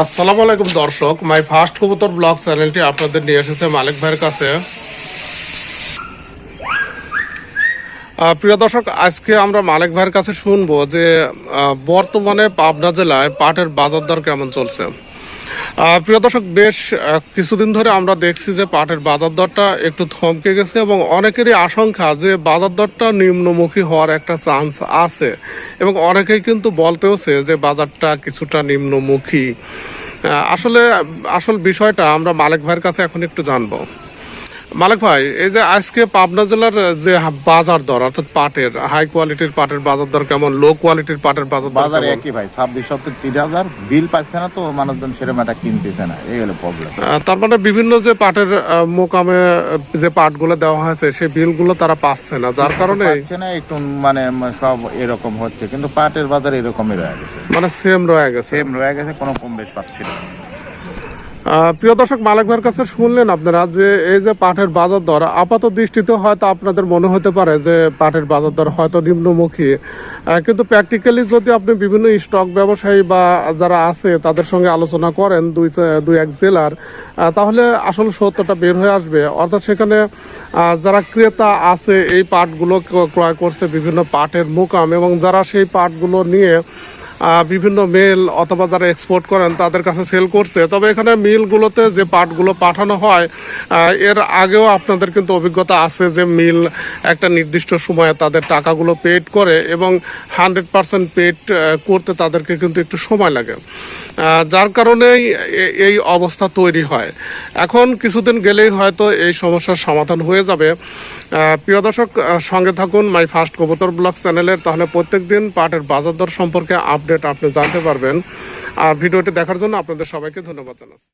আসসালামু আলাইকুম দর্শক, মাই ফার্স্ট কবুতর ব্লগ চ্যানেলটি আপনাদের নিয়ে এসেছে মালিক ভাইয়ের কাছে। প্রিয় দর্শক, আজকে আমরা মালিক ভাইয়ের কাছে শুনব যে বর্তমানে পাবনা জেলায় পাটের বাজার দর কেমন চলছে। প্রিয় দর্শক, বেশ কিছুদিন ধরে আমরা দেখছি যে পাটের বাজার দরটা একটু থমকে গেছে এবং অনেকেরই আশঙ্কা যে বাজার দরটা নিম্নমুখী হওয়ার একটা চান্স আছে এবং অনেকেই কিন্তু বলতেওছে যে বাজারটা কিছুটা নিম্নমুখী। আসলে, আসল বিষয়টা আমরা মালিক ভাইয়ের কাছে এখন একটু জানব। মালিক ভাই এই যে আজকে পাবনা জেলার যে বাজার দর অর্থাৎ পাটের হাই কোয়ালিটির পাটের বাজার দর কেমন লো কোয়ালিটির পাটের বাজার বাজারে একই ভাই ছাব্বিশ সপ্তাহ তিন হাজার বিল পাচ্ছে না তো মানুষজন সেরকম একটা কিনতেছে না এই হলো প্রবলেম তার মানে বিভিন্ন যে পাটের মোকামে যে পাটগুলো দেওয়া হয়েছে সেই বিলগুলো তারা পাচ্ছে না যার কারণে পাচ্ছে না একটু মানে সব এরকম হচ্ছে কিন্তু পাটের বাজার এরকমই রয়ে গেছে। মানে সেম রয়ে গেছে। সেম রয়ে গেছে কোনো কম বেশ পাচ্ছি না। প্রিয় দর্শক, মালিক ভাইয়ের কাছে শুনলেন আপনারা যে এই যে পাটের বাজার দর, আপাত দৃষ্টিতে হয়তো আপনাদের মনে হতে পারে যে পাটের বাজার দর হয়তো নিম্নমুখী। কিন্তু প্র্যাকটিক্যালি যদি আপনি বিভিন্ন স্টক ব্যবসায়ী বা যারা আছে তাদের সঙ্গে আলোচনা করেন দুই দুই এক জেলার তাহলে আসল সত্যটা বের হয়ে আসবে। অর্থাৎ সেখানে যারা ক্রেতা আছে, এই পাটগুলো ক- ক্রয় করছে বিভিন্ন পাটের মোকাম এবং যারা সেই পাটগুলো নিয়ে বিভিন্ন মেল অথবা যারা এক্সপোর্ট করেন তাদের কাছে সেল করছে। তবে এখানে মিলগুলোতে যে পাটগুলো পাঠানো হয় এর আগেও আপনাদের কিন্তু অভিজ্ঞতা আছে যে মিল একটা নির্দিষ্ট সময়ে তাদের টাকাগুলো পেড করে এবং হান্ড্রেড পার্সেন্ট পেড করতে তাদেরকে কিন্তু একটু সময় লাগে। যার কারণেই এই অবস্থা তৈরি হয়। এখন কিছুদিন গেলেই হয়তো এই সমস্যার সমাধান হয়ে যাবে। প্রিয় দর্শক সঙ্গে থাকুন মাই ফার্স্ট কবুতর ব্লগ চ্যানেলের। তাহলে প্রত্যেক দিন পাটের বাজার দর সম্পর্কে আপডেট আপনি জানতে পারবেন। আর ভিডিওটি দেখার জন্য আপনাদের সবাইকে ধন্যবাদ জানাচ্ছি।